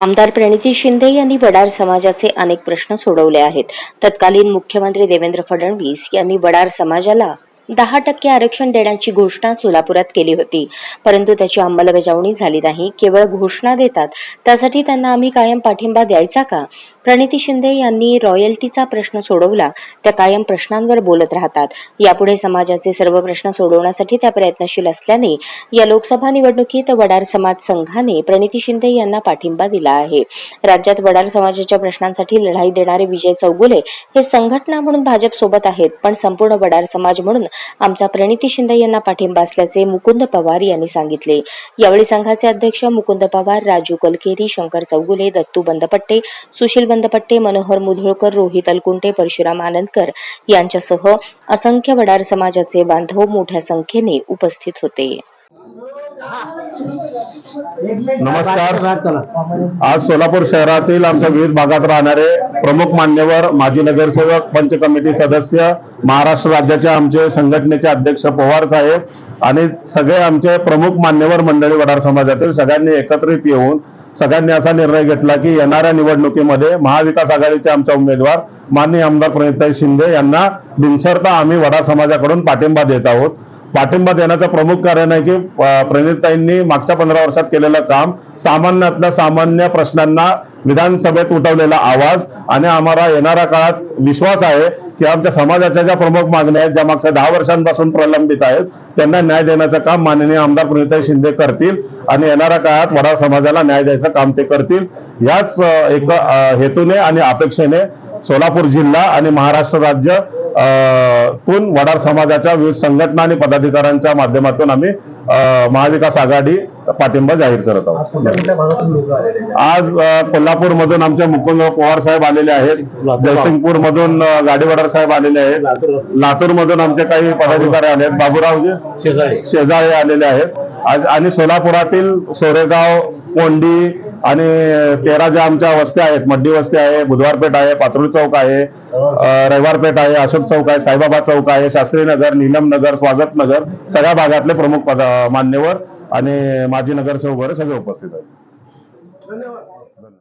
आमदार प्रणिती शिंदे यांनी वडार समाजाचे अनेक प्रश्न सोडवले आहेत. तत्कालीन मुख्यमंत्री देवेंद्र फडणवीस यांनी वडार समाजाला दहा टक्के आरक्षण देण्याची घोषणा सोलापुरात केली होती. परंतु त्याची अंमलबजावणी झाली नाही केवळ घोषणा देतात. त्यासाठी त्यांना आम्ही कायम पाठिंबा द्यायचा का? प्रणिती शिंदे यांनी रॉयल्टीचा प्रश्न सोडवला त्या कायम प्रश्नांवर बोलत राहतात. यापुढे समाजाचे सर्व प्रश्न सोडवण्यासाठी त्या प्रयत्नशील असल्याने या लोकसभा निवडणुकीत वडार समाज संघाने प्रणिती शिंदे यांना पाठिंबा दिला आहे. राज्यात वडार समाजाच्या प्रश्नांसाठी लढाई देणारे विजय चौगुले हे संघटना म्हणून भाजप सोबत आहेत पण संपूर्ण वडार समाज म्हणून आमचा प्रणिती शिंदे यांना पाठिंबा असल्याचे मुकुंद पवार यांनी सांगितले. यावेळी संघाचे अध्यक्ष मुकुंद पवार राजू कलकेरी शंकर चौगुले दत्तू बंदपट्टे सुशील बंदपट्टे मनोहर मुधोळकर रोहित अलकुंटे परशुराम आनंदकर यांच्यासह असंख्य वडार समाजाचे बांधव मोठ्या संख्येने उपस्थित होते. नमस्कार. आज सोलापूर शहरातील आमच्या विविध भागात राहणारे प्रमुख मान्यवर माजी नगरसेवक पंच कमिटी सदस्य महाराष्ट्र राज्याचे आमचे संघटनेचे अध्यक्ष पवार साहेब आणि सगळे आमचे प्रमुख मान्यवर मंडळी वडार समाजातील सगळ्यांनी एकत्रित येऊन सगळ्यांनी असा निर्णय घेतला की येणाऱ्या निवडणुकीमध्ये महाविकास आघाडीचे आमचे उमेदवार माननीय आमदार प्रणिताई शिंदे यांना बिनशर्त आम्ही वडा समाजाकडून पाठिंबा देत आहोत. पाठिंबा देण्याचं प्रमुख कारण आहे की प्रणिताईंनी मागच्या पंधरा वर्षात केलेलं काम सामान्यातल्या सामान्य प्रश्नांना विधानसभेत उठवलेला आवाज आणि आम्हाला येणाऱ्या काळात विश्वास आहे की आमच्या समाजाच्या ज्या प्रमुख मागण्या आहेत ज्या मागच्या दहा वर्षांपासून प्रलंबित आहेत त्यांना न्याय देण्याचं काम माननीय आमदार प्रणिताई शिंदे करतील. आणि येणाऱ्या काळात वडार समाजाला न्याय द्यायचं काम ते करतील. याच एक हेतूने आणि अपेक्षेने सोलापूर जिल्हा आणि महाराष्ट्र राज्य तून वडार समाजाच्या विविध संघटना आणि पदाधिकाऱ्यांच्या माध्यमातून आम्ही महाविकास आघाडी पाठिंबा जाहीर करत आहोत. आज कोल्हापूर मधून आमचे मुकुंद पवार साहेब आलेले आहेत. जयसिंगपूर मधून गाडीवडार साहेब आलेले आहेत. लातूर मधून आमचे काही पदाधिकारी आले आहेत. बाबूरावजी शेजारी. शेजारी आलेले आहेत. आज आणि सोलापुरातील सोरेगाव कोंडी आणि तेरा ज्या आमच्या वस्त्या आहेत मड्डी वस्ती आहे बुधवारपेठ आहे पात्रुळ चौक आहे रविवार रविवारपेठ आहे अशोक चौक आहे साईबाबा चौक आहे शास्त्री नगर नीलम नगर स्वागत नगर सगळ्या भागातले प्रमुख पद मान्यवर आणि माजी नगरसेवक वगैरे सगळे उपस्थित आहेत. धन्यवाद.